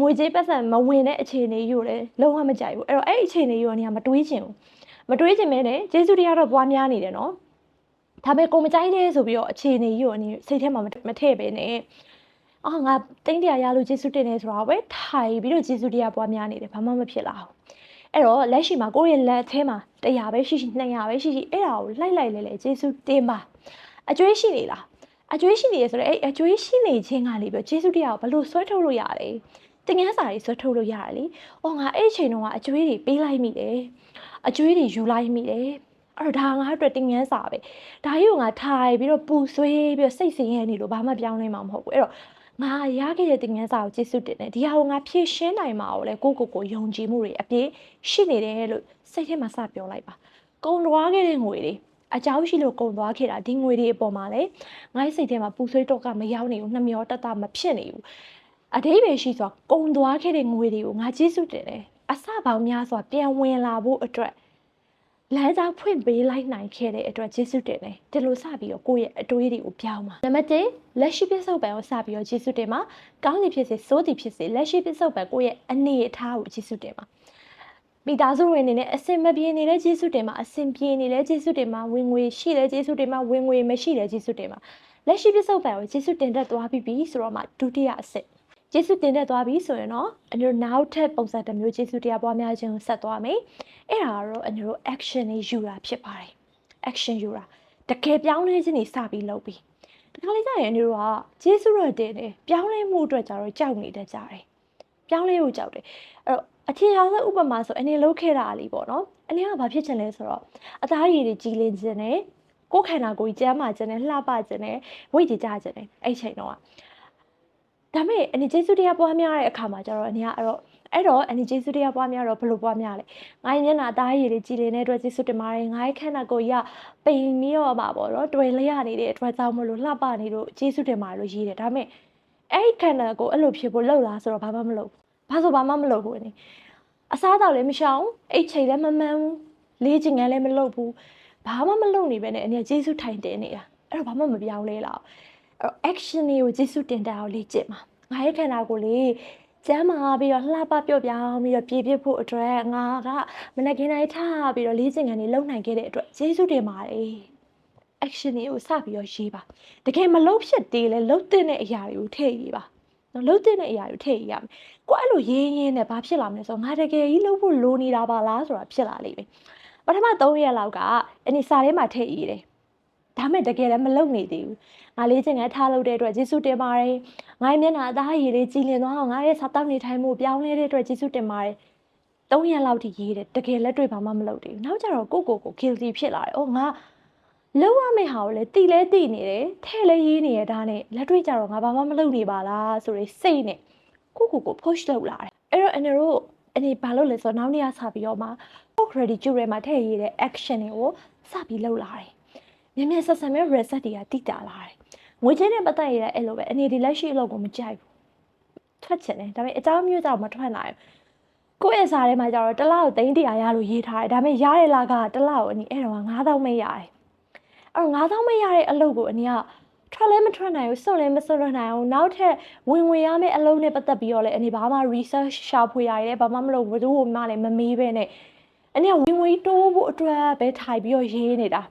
ငွေကြေးပတ်စံမဝင်တဲ့အခြေအနေယူတယ်လုံးဝမကြိုက်ဘူးအဲ့တော့အဲ့အခြေအနေယူကနေကမတွေးချင်ဘူး မတွေးချင်မဲနဲ့ကျေးဇူးတရားတော့ပွားများနေတယ်နော်ဒါပေမဲ့ကိုမကြိုက်တဲ့ဆိုပြီးတော့အခြေအနေယူအနေစိတ်ထဲမှာမထည့်ပဲနဲ့အာငါတင်းတရားရလို့ကျေးဇူးတင်နေဆိုတာပဲထိုင်ပြီးတော့ကျေးဇူးတရားပွားများနေတယ်ဘာမှမဖြစ်လာဘူးအဲ့တော့လက်ရှိမှာကိုယ့်ရဲ့လက်ထဲမှာ100ပဲရှိရှိ200ပဲရှိရှိအဲ့ဒါကိုလှိုက်လိုက်လေလေကျေးဇူးတင်ပါအကျွေးရှိနေလားအကျွေးရှိနေရဆိုတော့အဲ့အကျွေးရှိနေခြင်းကလေပြောကျေးဇူးတရားကိုဘလို့ဆွဲထုတ်လို့ရလဲတင်ငန်းစာတွေဆွဲထုတ်လို့ရတယ်လေ။အော်ငါအဲ့အချိန်တုန်းကအကျွေးတွေပေးလိုက်မိတယ်။ အကျွေးတွေယူလိုက်မိတယ်။အဲ့တော့ဒါငါအတွက်တင်ငန်းစာပဲ။ဒါကြီးကိုငါထိုင်ပြီးတော့ပူဆွေးပြီးတော့စိတ်ဆင်းရဲနေလို့ဘာမှပြောင်းလဲမှာမဟုတ်ဘူး။အဲ့တော့ငါရခဲ့တဲ့တင်ငန်းစာကိုကျေးဇူးတင်တယ်။ဒီဟာကိုငါဖြည့်ရှင်းနိုင်မှာကိုလေကိုကိုကိုယုံကြည်မှုတွေအပြည့်ရှိနေတယ်လို့စိတ်ထဲမှာစပြောလိုက်ပါ။ကုံသွားခဲ့တဲ့ငွေတွေအကြောင်းရှိလို့ကုန်သွားခဲ့တာဒီငွေတွေအပေါ်မှာလည်းငါ့စိတ်ထဲမှာပူဆွေးတော့ကမရောက်နေဘူးနှမျောတတမဖြစ်နေဘူးအတိပယ်ရှိစွာကုံသွားခဲ့တဲ့ငွေတွေကိုငါကျေးဇူးတင်တယ် အစပေါင်းများစွာပြန်ဝင်လာဖို့အတွက်လမ်းကြောင်းဖွင့်ပေးလိုက်နိုင်ခဲ့တဲ့အတွက်ကျေးဇူးတင်တယ်ဒီလိုစပြီးတော့ကိုယ့်ရဲ့အတွေးတွေကိုပြောင်းပါနံပါတ်1လက်ရှိပြစ္ဆုတ်ပံကိုစပြီးတော့ကျေးဇူးတင်ပါကောင်းသည်ဖြစ်စေဆိုးသည်ဖြစ်စေလက်ရှိပြစ္ဆုတ်ပံကိုယ့်ရဲ့အနေအထားကိုကျေးဇူးတင်ပါမိသားစုဝင်နေနဲ့အစင်မပြေနေတဲ့ကျေးဇူးတင်မှာအစင်ပြေနေတဲ့ကျေးဇူးတင်မှာဝင်ငွေရှိတဲ့ကျေးဇူးတင်မှာဝင်ငွေမရှိတဲ့ကျေးဇူးတင်မှာလက်ရှိပြစ္ဆုတ်ပံကိုကျေးဇူးတင်တတ်သွားပြီဆိုတော့မှဒုတိယအဆင့် ကျေးဇူးတင်တဲ့သွားပြီဆိုရင်တော့အညိုနောက်ထပ်ပုံစံတစ်မျိုးကျေးဇူးတရားပွားများခြင်းကိုဆက်သွားမယ်အဲ့ဒါကတော့အညို action တွေယူတာဖြစ်ပါတယ် action ယူတာတကယ်ပြောင်းလဲခြင်းတွေစပြီးလုပ်ပြီးဒီခါလေးကျရင်အညိုကကျေးဇူးရတင်တယ်ပြောင်းလဲမှုအတွက်ကြတော့ကြောက်နေတတ်ကြတယ်ပြောင်းလဲဖို့ကြောက်တယ်အဲ့တော့အထင်ရှားဆုံးဥပမာဆိုအနေလုံးခဲ့တာလေးပေါ့နော်အနေကဘာဖြစ်ချင်လဲဆိုတော့အသားရည်တွေကြီးလင်းခြင်းနဲ့ကိုယ်ခန္ဓာကိုယ်ကြီးကျန်းမာခြင်းနဲ့လှပခြင်းနဲ့ဝိတ်ကြကြခြင်းနဲ့အဲ့ချိန်တော့ ဒါပေမဲ့အနေကျေးဇူးတရားပွားများတဲ့အခါမှာကျတော့အနေကအဲ့တော့အဲ့တော့အနေကျေးဇူးတရားပွားများတော့ဘယ်လိုပွားများလဲငါ့မျက်နှာသားရည်တွေကြည်လင်တဲ့အတွက်ကျေးဇူးတင်ပါတယ်ငါ့ခန္ဓာကိုယ်ကြီးကပိန်ပြီးတော့ပါပေါ့နော်တွေ့လျရနေတဲ့အတွက်ကြောင့်မလို့လှပနေလို့ကျေးဇူးတင်ပါတယ်လို့ရေးတယ်ဒါပေမဲ့အဲ့ဒီခန္ဓာကိုယ်အဲ့လိုဖြစ်ဖို့လှုပ်လားဆိုတော့ဘာမှမလုပ်ဘူးဘာဆိုဘာမှမလုပ်ဘူးအနေအစားတော့လည်းမရှောင်အိတ်ချိန်လည်းမမှန်ဘူးလေးချင်ငန်းလည်းမလုပ်ဘူးဘာမှမလုပ်နေပဲနဲ့အနေကျေးဇူးထိုင်တင်နေတာအဲ့တော့ဘာမှမပြောင်းလဲလားအဲ့တော့ action တွေကိုကျေးဇူးတင်တဲ့အောင်လေ့ကျင့်ပါငါရဲ့ခန္ဓာကိုယ်လေးကျမ်းမာပြီးတော့လှပပျော့ပြောင်းပြီးတော့ပြည့်ပြည့်ဖို့အတွက်ငါကမနက်ခင်းတိုင်းထားပြီးတော့လေးကျင်ကန်တွေလုံနိုင်ခဲ့တဲ့အတွက်ကျေးဇူးတင်ပါတယ် action တွေကိုစပြီးတော့ရေးပါတကယ်မလုံဖြစ်သေးလဲလုံတဲ့အရာတွေကိုထည့်ရေးပါနော်လုံတဲ့အရာတွေကိုထည့်ရေးရမယ်ကိုအဲ့လိုရေးရင်းနဲ့ဘာဖြစ်လာမလဲဆိုတော့ငါတကယ်ကြီးလုံဖို့လိုနေတာပါလားဆိုတာဖြစ်လာလိမ့်မယ်ပထမ3ရက်လောက်ကအနိစာထဲမှာထည့်ရေးတယ်ဒါမဲ့တကယ်လည်းမလုံနေသေးဘူး ငါလေးချင်ငယ်ထားလို့တဲ့အတွက်ကျေးဇူးတင်ပါတယ်ငါရဲ့မျက်နှာအသားရည်လေးကြည်လင်သွားအောင်ငါရဲ့စားတောက်နေထိုင်မှုပြောင်းလဲတဲ့အတွက်ကျေးဇူးတင်ပါတယ်၃ရက်လောက်ထိရေးတယ်တကယ်လက်တွေ့ဘာမှမလုပ်သေးဘူးနောက်ကျတော့ကိုကိုကို guilty ဖြစ်လာတယ်အော်ငါလုံးဝမယ့်ဟာကိုလည်းတီလဲတီနေတယ်ထဲလဲရေးနေရတာနဲ့လက်တွေ့ကျတော့ငါဘာမှမလုပ်နေပါလားဆိုရယ်စိတ်နဲ့ကိုကိုကို push လုပ်လာတယ်အဲ့တော့အနေတို့အနေဘာလုပ်လဲဆိုတော့နောက်နေ့ကစပြီးတော့မှ credit ကျူရဲမှာထည့်ရေးတဲ့ action တွေကိုစပြီးလုပ်လာတယ် မြင်မြင်ဆက်ဆက်မဲ့ reset တွေကတိတာလာတယ်ငွေကြေးနဲ့ပတ်သက်ရတဲ့အဲ့လိုပဲအနေဒီလက်ရှိအလုပ်ကိုမကြိုက်ဘူးထွက်ချင်တယ်ဒါပေမဲ့အเจ้าမျိုးကြောင့်မထွက်နိုင်ဘူးကိုယ့်ရဲ့စာထဲမှာကျတော့တစ်လကို300ရလို့ရေးထားတယ်ဒါပေမဲ့ရတဲ့လကတစ်လကိုအနည်းအဲ့တော့9000မရတယ်အဲ့တော့9000မရတဲ့အလုပ်ကိုအနည်းကထွက်လဲမထွက်နိုင်ဘူးစွန့်လဲမစွန့်နိုင်အောင်နောက်ထပ်ဝင်ဝင်ရမယ့်အလုပ်နဲ့ပတ်သက်ပြီးတော့လည်းအနေဘာမှ research ရှာဖွေရရဲဘာမှမလုပ်ဘူးဘယ်သူမှလည်းမမေးပဲနဲ့အနေကဝင်ဝင်တိုးဖို့အတွက်ပဲထိုင်ပြီးတော့ရေးနေတာ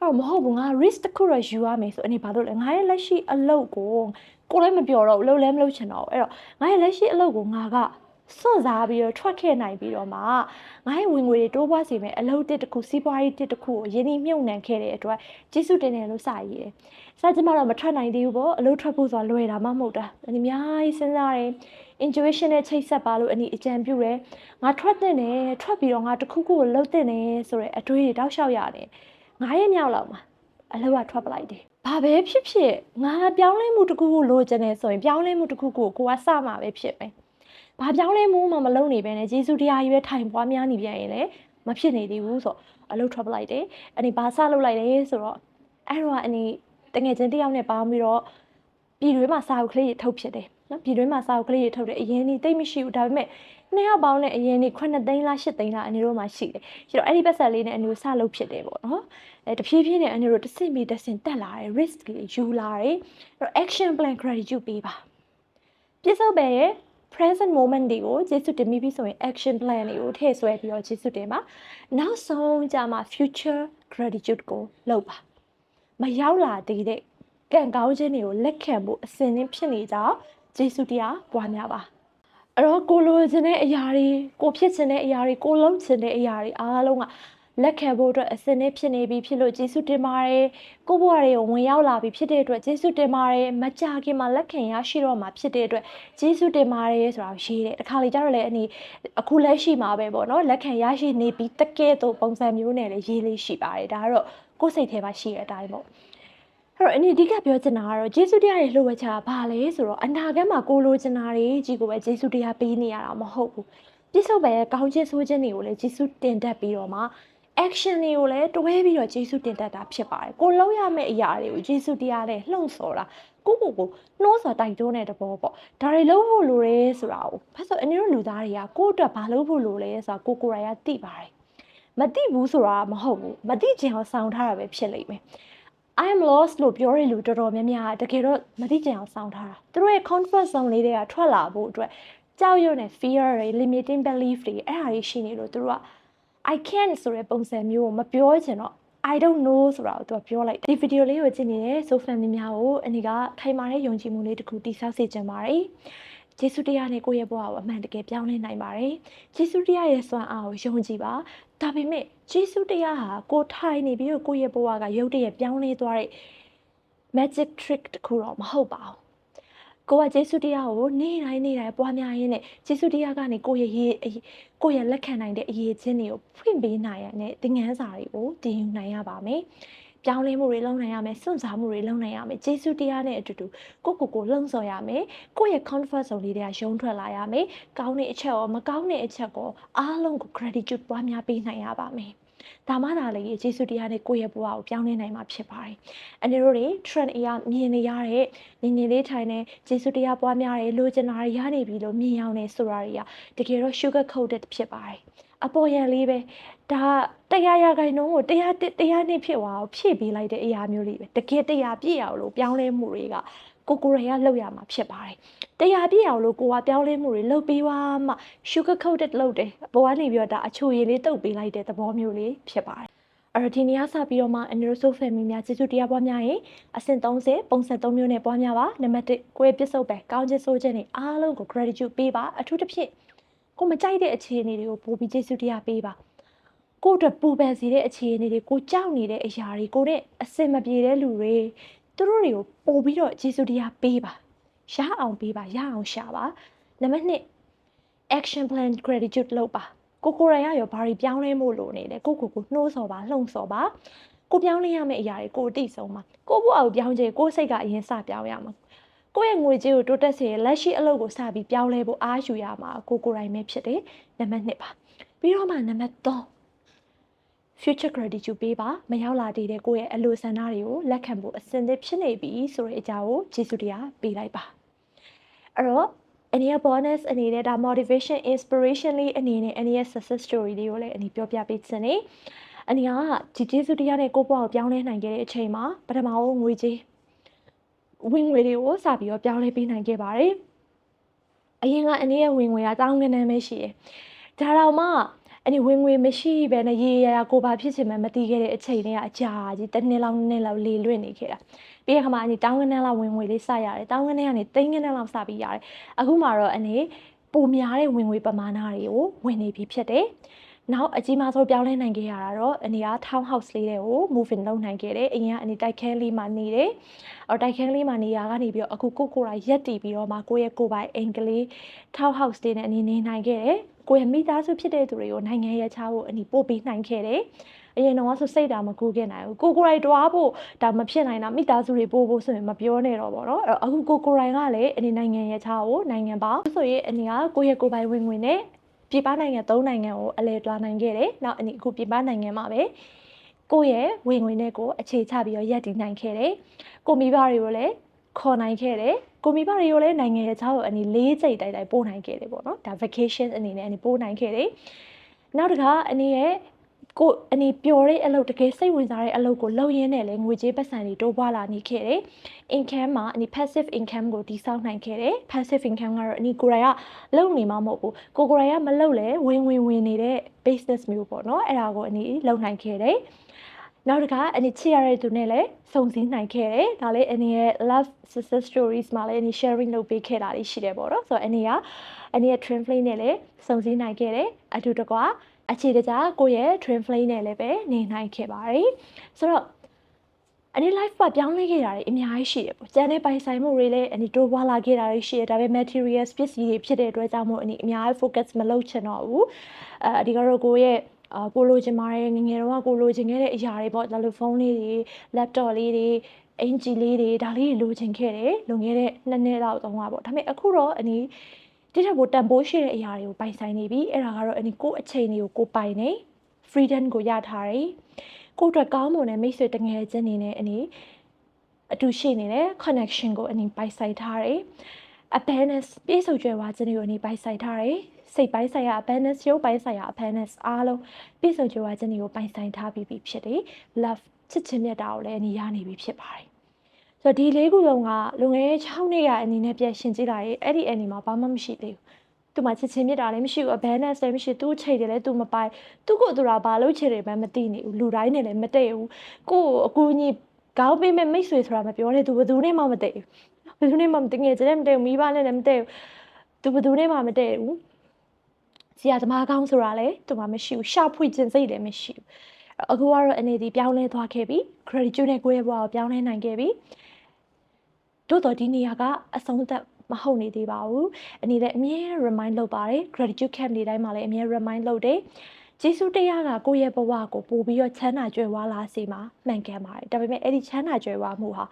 အဲ့တော့မဟုတ်ဘူးငါ risk တစ်ခုတော့ယူရမယ်ဆိုအနေဘာလို့လဲငါရဲ့လက်ရှိအလုပ်ကိုကိုလည်းမပြောတော့ဘူးလုပ်လည်းမလုပ်ချင်တော့ဘူးအဲ့တော့ငါရဲ့လက်ရှိအလုပ်ကိုငါကစွန့်စားပြီးတော့ထွက်ခဲ့နိုင်ပြီးတော့မှငါရဲ့ဝင်ငွေတွေတိုးပွားစေမယ်အလုပ်တစ်တစ်ခုစီးပွားရေးတစ်တစ်ခုကိုယင်းနှမြုပ်နှံခဲ့တဲ့အတွက်ကျေးဇူးတင်တယ်လို့စာရေးတယ်။စာကျမတော့မထွက်နိုင်သေးဘူးပေါ့အလုပ်ထွက်ဖို့ဆိုတာလွယ်တာမှမဟုတ်တာ။အများကြီးစဉ်းစားတယ် intuition နဲ့ချိတ်ဆက်ပါလို့အနည်းအကြံပြုတယ်။ငါထွက်တဲ့နဲ့ထွက်ပြီးတော့ငါတစ်ခုခုကိုလှုပ်တဲ့နဲ့ဆိုရဲအတွေးတွေတောက်လျှောက်ရတယ်။ 9ရက်မြောက်လောက်မှာအလုပ်ကထွက်ပလိုက်တယ်ဘာပဲဖြစ်ဖြစ်ငါပြောင်းလဲမှုတစ်ခုကိုလိုချင်တယ်ဆိုရင်ပြောင်းလဲမှုတစ်ခုကိုကိုကစမှာပဲဖြစ်မယ်ဘာပြောင်းလဲမှုမှမလုပ်နေပဲနဲ့ဂျေစုတရားကြီးပဲထိုင်ပွားများနေပြန်ရင်လည်းမဖြစ်နေသေးဘူးဆိုတော့အလုပ်ထွက်ပလိုက်တယ်အဲ့ဒီဘာစလုပ်လိုက်လဲဆိုတော့အဲ့တော့အနေတငယ်ချင်းတစ်ယောက်နဲ့ပေါင်းပြီးတော့ပြည်တွင်းမှာစာအုပ်ကလေးတွေထုတ်ဖြစ်တယ်နော်ပြည်တွင်းမှာစာအုပ်ကလေးတွေထုတ်တယ်အရင်นี่တိတ်မရှိဘူးဒါပေမဲ့ နှစ်ယောက်ပေါင်းနဲ့အရင်นี่9သိန်းလား10သိန်းလားအနေတို့မှရှိတယ်ဆိုတော့အဲ့ဒီပတ်စံလေးနဲ့အနူစလုပ်ဖြစ်တယ်ပေါ့နော်အဲတဖြည်းဖြည်းနဲ့အနူတို့တစ်စင်ပြီးတစ်စင်တက်လာတယ် risk တွေယူလာတယ်အဲ့တော့ action plan gratitude ပေးပါပြစ္ဆုတ်ပဲရဲ့ present moment တွေကိုကျေးဇူးတင်ပြီးပြီဆိုရင် action plan တွေကိုထည့်ဆွဲပြီးတော့ကျေးဇူးတင်ပါနောက်ဆုံးကြမှာ future gratitude ကိုလုပ်ပါမရောက်လာသေးတဲ့ကံကောင်းခြင်းတွေကိုလက်ခံဖို့အစဉ်သင်းဖြစ်နေကြကျေးဇူးတရားပွားများပါ အဲ့တော့ကိုလိုချင်တဲ့အရာတွေကိုဖြစ်ချင်တဲ့အရာတွေကိုလုံးချင်တဲ့အရာတွေအားလုံးကလက်ခံဖို့အတွက်အစင်းနဲ့ဖြစ်နေပြီဖြစ်လို့ကျေးဇူးတင်ပါတယ်ကိုဘွားတွေကိုဝင်ရောက်လာပြီဖြစ်တဲ့အတွက်ကျေးဇူးတင်ပါတယ်မကြခင်မှာလက်ခံရရှိတော့မှာဖြစ်တဲ့အတွက်ကျေးဇူးတင်ပါတယ်ဆိုတာကိုရေးတယ်တခါလေကျတော့လည်းအနေအခုလက်ရှိမှာပဲပေါ့နော်လက်ခံရရှိနေပြီတကယ်တော့ပုံစံမျိုးနဲ့လည်းရေးလေးရှိပါတယ်ဒါကတော့ကိုယ်စိတ်ထဲမှာရှိတဲ့အတိုင်းပေါ့ အဲ့တော့အနည်းအဓိကပြောချင်တာကတော့ဂျေစုတရားရဲ့လှုပ်ဝက်ချတာဘာလဲဆိုတော့အနာဂတ်မှာကိုလိုချင်တာတွေကြီးကိုပဲဂျေစုတရားပေးနေရတာမဟုတ်ဘူးပြစ္ဆုတ်ပဲကောင်းခြင်းဆိုးခြင်းတွေကိုလည်းဂျေစုတင်တတ်ပြီးတော့မှ action တွေကိုလည်းတွဲပြီးတော့ဂျေစုတင်တတ်တာဖြစ်ပါတယ်ကိုလုံးရမယ့်အရာတွေကိုဂျေစုတရားနဲ့လှုံ့ဆော်တာကိုကိုကိုနှိုးဆော်တိုက်တွန်းတဲ့တဘောပေါ့ဒါတွေလုံးဖို့လိုရဲဆိုတာကိုဖတ်ဆိုအနည်းတို့လူသားတွေကကိုယ့်အတွက်ဘာလုပ်ဖို့လိုလဲဆိုတာကိုကိုယ်တိုင်ကသိပါတယ်မသိဘူးဆိုတာမဟုတ်ဘူးမသိချင်အောင်စောင့်ထားတာပဲဖြစ်လိမ့်မယ် I am lost လို့ပြောတဲ့လူတော်တော်များများတကယ်တော့မသိကြအောင်စောင့်ထားတာသူတို့ရဲ့ comfort zone လေးတွေကထွက်လာဖို့အတွက်ကြောက်ရွံ့တဲ့ fear တွေ limiting belief တွေအဲ့ဒါတွေရှိနေလို့သူတို့က I can't ဆိုတဲ့ပုံစံမျိုးကိုမပြောချင်တော့ I don't know ဆိုတာကိုသူကပြောလိုက်ဒီဗီဒီယိုလေးကိုကြည့်နေတဲ့ so family များကိုအနီကခိုင်မာတဲ့ယုံကြည်မှုလေးတစ်ခုတိဆောက်စေချင်ပါတယ် ဂျေစုတရားနဲ့ကိုယ့်ရဲ့ဘဝကိုအမှန်တကယ်ပြောင်းလဲနိုင်ပါတယ်ဂျေစုတရားရဲ့စွမ်းအားကိုယုံကြည်ပါဒါပေမဲ့ဂျေစုတရားဟာကိုထိုင်နေပြီးတော့ကိုယ့်ရဲ့ဘဝကရုပ်တရက်ပြောင်းလဲသွားတဲ့ magic trick တခုတော့မဟုတ်ပါဘူးကိုကဂျေစုတရားကိုနေ့တိုင်းနေ့တိုင်းပွားများရင်းနဲ့ဂျေစုတရားကနေကိုယ့်ရဲ့ရေးကိုယ့်ရဲ့လက်ခံနိုင်တဲ့အရေးချင်းတွေကိုဖွင့်ပေးနိုင်ရတဲ့သင်ခန်းစာတွေကိုတင်ယူနိုင်ရပါမယ်။ ပြောင်းလဲမှုတွေလုပ်နိုင်ရမယ်စွန့်စားမှုတွေလုပ်နိုင်ရမယ်ဂျေစုတရားနဲ့အတူတူကိုကိုကိုလှုံ့ဆော်ရမယ်ကိုယ့်ရဲ့ comfort zone လေးတွေကရုံးထွက်လာရမယ်ကောင်းတဲ့အချက်ရောမကောင်းတဲ့အချက်ကိုအားလုံးကို gratitude ပွားများပေးနိုင်ရပါမယ်ဒါမှသာလေဂျေစုတရားနဲ့ကိုယ့်ရဲ့ဘဝကိုပြောင်းလဲနိုင်မှာဖြစ်ပါတယ်။အနေတို့တွေ trend အရာမြင်နေရတဲ့နေနေလေးထိုင်နေဂျေစုတရားပွားများတယ်လိုချင်တာတွေရနေပြီလို့မြင်ရောက်နေဆိုတာတွေကတကယ်တော့ sugar coated ဖြစ်ပါတယ်။အပေါ်ရန်လေးပဲ ဒါတရားရခိုင်နှုန်းကိုတရားတရားနှစ်ဖြစ်သွားအောင်ဖြည့်ပေးလိုက်တဲ့အရာမျိုးလေးပဲတကယ်တရားပြည့်ရအောင်လို့ပြောင်းလဲမှုတွေကကိုကိုရရလောက်ရမှာဖြစ်ပါတယ်တရားပြည့်အောင်လို့ကိုကပြောင်းလဲမှုတွေလုပ်ပေးပါမှ sugar coated လုပ်တယ်ဘောကနေပြီးတော့ဒါအချိုရည်လေးတုပ်ပေးလိုက်တဲ့သဘောမျိုးလေးဖြစ်ပါတယ်အဲ့တော့ဒီနေ့ကစပြီးတော့မှ Androso family များကျေးဇူးတရားပွားများရင်အဆင့်30ပုံစံ3မျိုးနဲ့ပွားများပါနံပါတ်1ကိုယ့်ရဲ့ပြစ္ဆုတ်ပဲကောင်းချစ်ဆိုးခြင်းတွေအားလုံးကို gratitude ပေးပါအထူးသဖြင့်ကိုမကြိုက်တဲ့အခြေအနေတွေကိုပို့ပြီးကျေးဇူးတရားပေးပါ ကိုအတွက်ပူပန်စေတဲ့အခြေအနေတွေကိုကြောက်နေတဲ့အရာတွေကိုနဲ့အစင်မပြေတဲ့လူတွေသူတို့တွေကိုပို့ပြီးတော့ကျေးဇူးတရားပေးပါရအောင်ပေးပါရအောင်ရှာပါနံပါတ်2 action plan gratitude လုပ်ပါကိုကိုရိုင်ရရောဘာတွေပြောင်းလဲမှုလို့နေလဲကိုကိုကိုနှိုးဆော်ပါလှုံ့ဆော်ပါကိုပြောင်းလဲရမယ့်အရာတွေကိုအတိဆုံးပါကိုဘဝကိုပြောင်းချင်ကိုစိတ်ကအရင်စပြောင်းရမှာကိုယ့်ရဲ့ငွေကြေးကိုတိုးတက်စေရလက်ရှိအလုပ်ကိုစပြီးပြောင်းလဲဖို့အားယူရမှာကိုကိုရိုင်ပဲဖြစ်တယ်နံပါတ်1ပါပြီးတော့မှနံပါတ်3 future gratitude ပေးပါမရောက်လာတည်တဲ့ကိုယ့်ရဲ့အလိုဆန္ဒတွေကိုလက်ခံဖို့အစဉ်သင့်ဖြစ်နေပြီဆိုတဲ့အကြောင်းကိုကျေးဇူးတရားပေးလိုက်ပါအဲ့တော့အနေနဲ့ bonus အနေနဲ့ဒါ motivation inspiration လေးအနေနဲ့အနေရဲ့ success story လေးကိုလည်းအနေပြောပြပေးခြင်းနေအနေကဒီကျေးဇူးတရားနဲ့ကိုယ့်ဘဝကိုပြောင်းလဲနိုင်ခဲ့တဲ့အချိန်မှာပထမဆုံးငွေကြေးဝင်ငွေတွေကိုစပြီးတော့ပြောင်းလဲပေးနိုင်ခဲ့ပါတယ်အရင်ကအနေရဲ့ဝင်ငွေကတောင်းငန်းပဲရှိတယ်ဒါတော့မှ အဲ့ဒီဝင်ငွေမရှိဘဲနဲ့ရေရရကိုဘာဖြစ်ချင်မှမသိခဲ့တဲ့အချိန်တွေကအကြာကြီးတစ်နှစ်လောက်နှစ်လောက်လေလွင့်နေခဲ့တာပြီးရခါမှအနီတောင်းကနန်းလောက်ဝင်ငွေလေးစရတယ်တောင်းကနန်းကနေသိန်းကနန်းလောက်စပြီးရတယ်အခုမှတော့အနေပုံများတဲ့ဝင်ငွေပမာဏတွေကိုဝင်နေပြီဖြစ်တယ်နောက်အကြီးမားဆုံးပြောင်းလဲနိုင်ခဲ့ရတာတော့အနေက town house လေးတွေကို move in လုပ်နိုင်ခဲ့တယ်အရင်ကအနီတိုက်ခန်းလေးမှာနေတယ်အော်တိုက်ခန်းလေးမှာနေရကနေပြီးတော့အခုကိုကိုရာရက်တီပြီးတော့မှကိုယ့်ရဲ့ကိုယ်ပိုင်အိမ်ကလေး town house လေးနဲ့အနေနေနိုင်ခဲ့တယ် ကိုယ့်ရဲ့မိသားစုဖြစ်တဲ့သူတွေကိုနိုင်ငံရဲ့ချဖို့အနီပို့ပေးနိုင်ခဲ့တယ်အအရင်တော့ဆိုစိတ်တာမကူးခင်နိုင်ဘူးကိုကိုရိုင်တွားဖို့ဒါမဖြစ်နိုင်တာမိသားစုတွေပို့ဖို့ဆိုရင်မပြောနဲ့တော့ဗောနော်အဲ့တော့အခုကိုကိုရိုင်ကလည်းအနေနိုင်ငံရဲ့ခြားကိုနိုင်ငံပါဆိုရင်အနေကကိုယ့်ရဲ့ကိုယ်ပိုင်ဝင်ဝင်နဲ့ပြည်ပနိုင်ငံ၃နိုင်ငံကိုအလဲတွားနိုင်ခဲ့တယ်နောက်အနေအခုပြည်ပနိုင်ငံမှာပဲကိုယ့်ရဲ့ဝင်ဝင်နဲ့ကိုအခြေချပြီးတော့ရပ်တည်နိုင်ခဲ့တယ်ကိုမိဘတွေကိုလည်းခေါ်နိုင်ခဲ့တယ် ကိုမိဘတွေကိုလည်းနိုင်ငံရဲ့ခြားကိုအနေလေးစိတ်တိုက်တိုက်ပို့နိုင်ခဲ့တယ်ပေါ့နော်ဒါ vacation အနေနဲ့အနေပို့နိုင်ခဲ့တယ်နောက်တစ်ခါအနေရဲ့ကိုအနေပျော်တဲ့အလုပ်တကယ်စိတ်ဝင်စားတဲ့အလုပ်ကိုလုပ်ရင်းနဲ့လည်းငွေကြေးပတ်စံတွေတိုးပွားလာနေခဲ့တယ်။ income မှာအနေ passive income ကိုတည်ဆောက်နိုင်ခဲ့တယ်။ passive income ကတော့အနီကိုယ်တိုင်ကလုပ်နေမှာမဟုတ်ဘူး။ကိုကိုယ်တိုင်ကမလုပ်လဲဝင်ဝင်ဝင်နေတဲ့ business မျိုးပေါ့နော်။အဲ့ဒါကိုအနီလုပ်နိုင်ခဲ့တယ်။ နောက်တစ်ခါအနီချစ်ရတဲ့သူနဲ့လည်းစုံစည်းနိုင်ခဲ့တယ်။ဒါလေးအနီရဲ့ love success stories မှာလည်းအနီ sharing လုပ်ပေးခဲ့တာလေးရှိတယ်ပေါ့နော်။ဆိုတော့အနီကအနီရဲ့ twin flame နဲ့လည်းစုံစည်းနိုင်ခဲ့တယ်။အတူတကွာအခြေတကြကိုယ့်ရဲ့ twin flame နဲ့လည်းပဲနေနိုင်ခဲ့ပါတယ်ဆိုတော့အနေ life ကပြောင်းလဲခဲ့တာတွေအများကြီးရှိတယ်ပေါ့။ကျန်တဲ့ပိုင်ဆိုင်မှုတွေလည်းအနေတိုးပွားလာခဲ့တာတွေရှိတယ်။ဒါပေမဲ့ materials ပစ္စည်းတွေဖြစ်တဲ့အတွက်ကြောင့်မို့အနေအများကြီး focus မလုပ်ချင်တော့ဘူး။အဲအဒီကတော့ကိုယ့်ရဲ့ အာကိုလိုချင်ပါတယ်ငငယ်တော့ကိုလိုချင်ခဲ့တဲ့အရာတွေပေါ့ဒါလိုဖုန်းလေးတွေ laptop လေးတွေအင်ဂျီလေးတွေဒါလေးတွေလိုချင်ခဲ့တယ်လွန်ခဲ့တဲ့နှစ်နှစ်လောက်သုံးလပေါ့ဒါပေမဲ့အခုတော့အနေတိထက်ပိုတန်ဖိုးရှိတဲ့အရာတွေကိုပိုင်ဆိုင်နေပြီအဲ့ဒါကတော့အနေကိုယ့်အချိန်တွေကိုကိုပိုင်နေ freedom ကိုရထားတယ်ကိုယ့်အတွက်ကောင်းမွန်တဲ့မိတ်ဆွေတငယ်ချင်းတွေနဲ့အနေအတူရှိနေတဲ့ connection ကိုအနေပိုင်ဆိုင်ထားတယ် awareness ပြည့်စုံကြွယ်ဝခြင်းတွေကိုအနေပိုင်ဆိုင်ထားတယ် စိတ်ပိုင်းဆိုင်ရာ awareness ရုပ်ပိုင်းဆိုင်ရာ awareness အားလုံးပြည့်စုံကြွယ်ဝခြင်းတွေကိုပိုင်ဆိုင်ထားပြီးပြီဖြစ်တယ် love ချစ်ချင်းမြတ်တာကိုလည်းအနေရနေပြီဖြစ်ပါတယ်ဆိုတော့ဒီလေးခုလုံးကလွန်ခဲ့တဲ့6နှစ်ရအနေနဲ့ပြန်ရှင်းကြည့်လိုက်ရင်အဲ့ဒီအနေမှာဘာမှမရှိသေးဘူးသူမှချစ်ချင်းမြတ်တာလည်းမရှိဘူး awareness လည်းမရှိသူ့ချိန်တယ်လည်းသူမပိုင်သူ့ကိုယ်သူကဘာလို့ချစ်တယ်မှမသိနေဘူးလူတိုင်းနဲ့လည်းမတည့်ဘူးကိုယ့်အကူအညီကောင်းပေးမဲ့မိတ်ဆွေဆိုတာမပြောနဲ့သူဘယ်သူနဲ့မှမတည့်ဘူးဘယ်သူနဲ့မှမတည့်ငယ်ကျတဲ့မတည့်ဘူးမိဘနဲ့လည်းမတည့်ဘူးသူဘယ်သူနဲ့မှမတည့်ဘူး ဆရာသမားကောင်းဆိုတာလည်းသူမှမရှိဘူးရှာဖွေခြင်းစိတ်လည်းမရှိဘူးအခုကတော့အနေဒီပြောင်းလဲသွားခဲ့ပြီ gratitude နဲ့ကိုယ့်ရဲ့ဘဝကိုပြောင်းလဲနိုင်ခဲ့ပြီတို့တော့ဒီနေရာကအဆုံးသက်မဟုတ်နေသေးပါဘူးအနေနဲ့အမြဲ remind လုပ်ပါတယ် gratitude camp နေတိုင်းမှာလည်းအမြဲ remind လုပ်တယ်ကျေးဇူးတရားကကိုယ့်ရဲ့ဘဝကိုပို့ပြီးတော့ချမ်းသာကြွယ်ဝလာစေမှာမှန်ကန်ပါတယ်ဒါပေမဲ့အဲ့ဒီချမ်းသာကြွယ်ဝမှုဟာ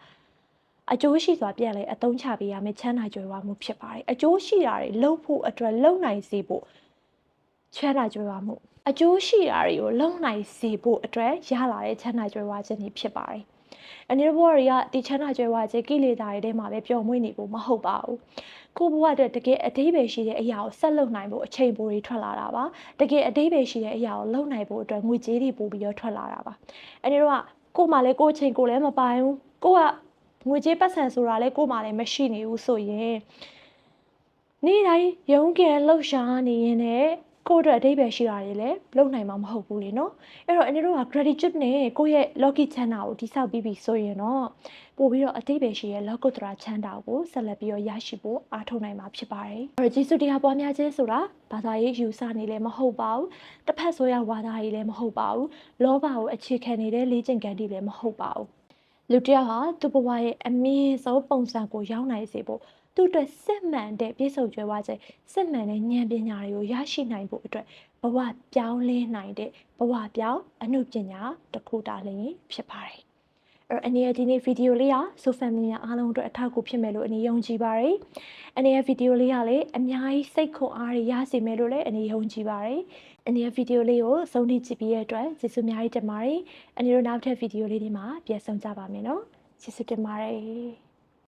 အကျိုးရှိစွာပြန်လဲအသုံးချပေးရမယ့်ချမ်းသာကြွယ်ဝမှုဖြစ်ပါတယ်အကျိုးရှိတာတွေလုပ်ဖို့အတွက်လုပ်နိုင်စေဖို့ ချမ်းသာကြွယ်ဝမှုအကျိုးရှိတာတွေကိုလုံနိုင်စေဖို့အတွက်ရလာတဲ့ချမ်းသာကြွယ်ဝခြင်းတွေဖြစ်ပါတယ်။အနေနဲ့ဘဝတွေကဒီချမ်းသာကြွယ်ဝခြင်းကိလေသာတွေထဲမှာပဲပျော်မွေ့နေဖို့မဟုတ်ပါဘူး။ကိုဘဝအတွက်တကယ်အသေးပဲရှိတဲ့အရာကိုဆက်လုပ်နိုင်ဖို့အချိန်ပိုတွေထွက်လာတာပါ။တကယ်အသေးပဲရှိတဲ့အရာကိုလုပ်နိုင်ဖို့အတွက်ငွေကြေးတွေပို့ပြီးတော့ထွက်လာတာပါ။အနေနဲ့ကကို့မှာလည်းကို့အချိန်ကိုလည်းမပိုင်ဘူး။ကိုကငွေကြေးပတ်စံဆိုတာလည်းကို့မှာလည်းမရှိနေဘူးဆိုရင်နေ့တိုင်းရုံးကန်လှုပ်ရှားနေရင်လည်း ကိုယ့်အတွက်အတိတ်ပဲရှိတာတွေလည်းလုပ်နိုင်မှာမဟုတ်ဘူးလေနော်အဲ့တော့အနေတို့က gratitude နဲ့ကိုယ့်ရဲ့ lucky ချမ်းသာကိုတိဆောက်ပြီးပြီဆိုရင်တော့ပို့ပြီးတော့အတိတ်ပဲရှိရဲ့ lucky တရာချမ်းသာကိုဆက်လက်ပြီးတော့ရရှိဖို့အားထုတ်နိုင်မှာဖြစ်ပါတယ်အဲ့တော့ကျေးဇူးတရားပွားများခြင်းဆိုတာဘာသာရေးယူဆနေလည်းမဟုတ်ပါဘူးတစ်ဖက်ဆိုရဝါဒရေးလည်းမဟုတ်ပါဘူးလောဘကိုအခြေခံနေတဲ့လေ့ကျင့်ကံတွေလည်းမဟုတ်ပါဘူးလူတစ်ယောက်ဟာသူ့ဘဝရဲ့အမြင့်ဆုံးပုံစံကိုရောက်နိုင်စေဖို့ သူ့အတွက်စစ်မှန်တဲ့ပြည့်စုံကြွယ်ဝခြင်းစစ်မှန်တဲ့ဉာဏ်ပညာတွေကိုရရှိနိုင်ဖို့အတွက်ဘဝပြောင်းလဲနိုင်တဲ့ဘဝပြောင်းအမှုပညာတစ်ခုတာလည်းဖြစ်ပါတယ်။အဲ့အနေနဲ့ဒီနေ့ဗီဒီယိုလေးကဆိုဖန်မီများအားလုံးအတွက်အထောက်အကူဖြစ်မယ်လို့အနေယုံကြည်ပါတယ်။အနေနဲ့ဗီဒီယိုလေးကလည်းအများကြီးစိတ်ခွန်အားရရစေမယ်လို့လည်းအနေယုံကြည်ပါတယ်။အနေနဲ့ဗီဒီယိုလေးကိုစုံထိကြည့်ပြီးရတဲ့အတွက်ကျေးဇူးအများကြီးတင်ပါတယ်။အနေတို့နောက်ထပ်ဗီဒီယိုလေးတွေမှာပြန်ဆုံကြပါမယ်နော်။ကျေးဇူးတင်ပါတယ်။